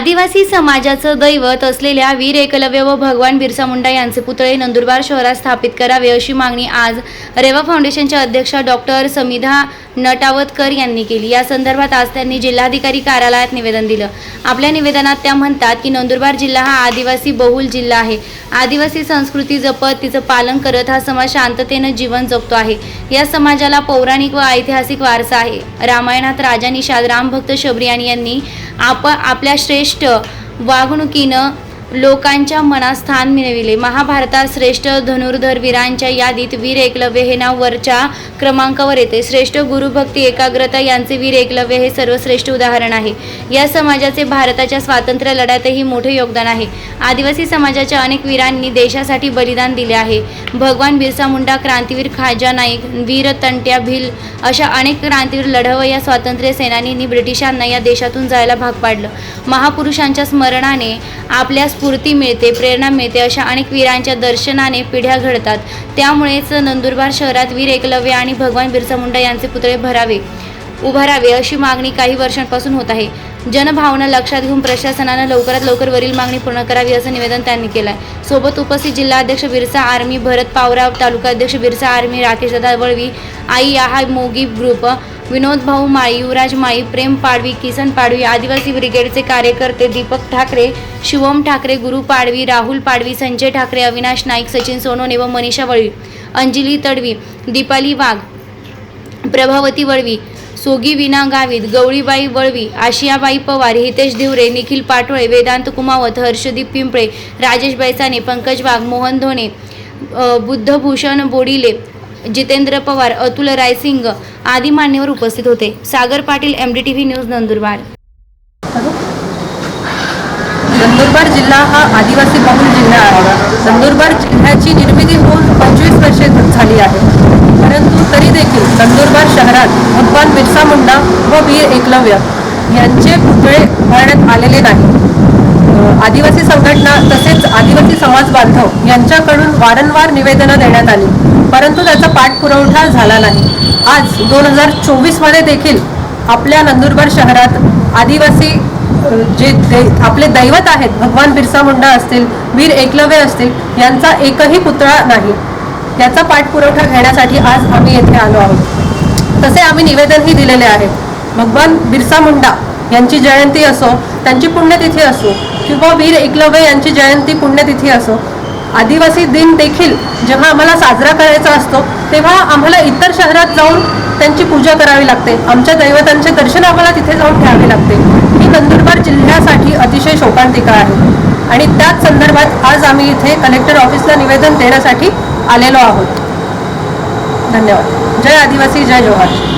आदिवासी समाजाचं दैवत असलेल्या वीर एकलव्य व भगवान बिरसा मुंडा यांचे पुतळे नंदुरबार शहरात स्थापित करावे अशी मागणी आज रेवा फाउंडेशनच्या अध्यक्षा डॉक्टर समिधा नटावतकर यांनी केली. या संदर्भात आज त्यांनी जिल्हाधिकारी कार्यालयात निवेदन दिलं. आपल्या निवेदनात त्या म्हणतात की नंदुरबार जिल्हा हा आदिवासी बहुल जिल्हा आहे. आदिवासी संस्कृती जपत तिचं पालन करत हा समाज शांततेनं जीवन जगतो आहे. या समाजाला पौराणिक व ऐतिहासिक वारसा आहे. रामायणात राजा निषाद रामभक्त शबरियानी यांनी आप आपल्या श्रेष्ठ वागणुकीनं लोकांच्या मनात स्थान मिळविले. महाभारतात श्रेष्ठ धनुर्धर वीरांच्या यादीत वीर एकलव्य हे नाव वरच्या क्रमांकावर येते. श्रेष्ठ गुरुभक्ती एकाग्रता यांचे वीर एकलव्य हे सर्वश्रेष्ठ उदाहरण आहे. या समाजाचे भारताच्या स्वातंत्र्य लढ्यातही मोठे योगदान आहे. आदिवासी समाजाच्या अनेक वीरांनी देशासाठी बलिदान दिले आहे. भगवान बिरसा मुंडा क्रांतीवीर खाजा नाईक वीर तंट्या भिल अशा अनेक क्रांतीवीर लढवय्या या स्वातंत्र्य सेनानींनी ब्रिटिशांना या देशातून जायला भाग पाडलं. महापुरुषांच्या स्मरणाने आपल्या स्फूर्ती मिळते प्रेरणा मिळते अशा अनेक वीरांच्या दर्शनाने पिढ्या घडतात. त्यामुळेच नंदुरबार शहरात वीर एकलव्य आणि भगवान बिरसा मुंडा यांचे पुतळे भरावे. उभारावे अशी मागणी काही वर्षांपासून होत आहे. जनभावना लक्षात घेऊन प्रशासनानं लवकरात लवकर वरील मागणी पूर्ण करावी असं निवेदन त्यांनी केलं आहे सोबत उपस्थित जिल्हाध्यक्ष बिरसा आर्मी भरत पावराव तालुका अध्यक्ष बिरसा आर्मी राकेश दादा वळवी आई आहा मोगी ग्रुप विनोद भाऊ माळी युवराज माळी प्रेम पाडवी किसन पाडवी आदिवासी ब्रिगेडचे कार्यकर्ते दीपक ठाकरे शिवम ठाकरे गुरु पाडवी राहुल पाडवी संजय ठाकरे अविनाश नाईक सचिन सोनोने व मनीषा वळवी अंजली तडवी दीपाली वाघ प्रभावती वळवी सोगी विना गावित गवळीबाई वळवी आशियाबाई पवार हितेश धिवरे निखिल पाटोळे वेदांत कुमावत हर्षदीप पिंपळे राजेश बैसाने पंकज वाघ मोहन धोने बुद्धभूषण बोडिले जितेंद्र पवार अतुल रायसिंग आदी मान्यवर उपस्थित होते. Sagar Patil M D T V news Nandurbar. Nandurbar जिल्हा हा आदिवासी बहुल जिल्हा आहे. नंदुरबार जिल्ह्याची निर्मिती होऊन पंचवीस वर्षे झाली आहे. परंतु तरी देखील नंदुरबार शहरात भगवान बिरसा मुंडा व वीर एकलव्य यांचे पुतळे उभारण्यात आलेले नाही. आदिवासी संघटना तसेच आदिवासी समाज बांधव यांच्याकडून वारंवार निवेदनं देण्यात आली. परंतु त्याचा पाठपुरवठा झाला नाही. आज दोन हजार चोवीसमध्ये देखील आपल्या नंदुरबार शहरात आदिवासी जे दै आपले दैवत आहेत भगवान बिरसा मुंडा असतील वीर एकलव्य असतील यांचा एकही पुतळा नाही. याचा पाठपुरवठा घेण्यासाठी आज आम्ही येथे आलो आहोत. तसे आम्ही निवेदनही दिलेले आहे. भगवान बिरसा मुंडा यांची जयंती असो त्यांची पुण्यतिथी असो किंवा वीर एकलव्य यांची जयंती पुण्यतिथी असो आदिवासी दिन देखील जेव्हा आम्हाला साजरा करायचा असतो तेव्हा आम्हाला इतर शहरात जाऊन त्यांची पूजा करावी लागते. आमच्या दैवतांचे दर्शन आम्हाला तिथे जाऊन घ्यावे लागते. ही नंदुरबार जिल्ह्यासाठी अतिशय शोकांतिका आहे. आणि त्याच संदर्भात आज आम्ही इथे कलेक्टर ऑफिसला निवेदन देण्यासाठी आलेलो आहोत. धन्यवाद. जय आदिवासी जय जोहार.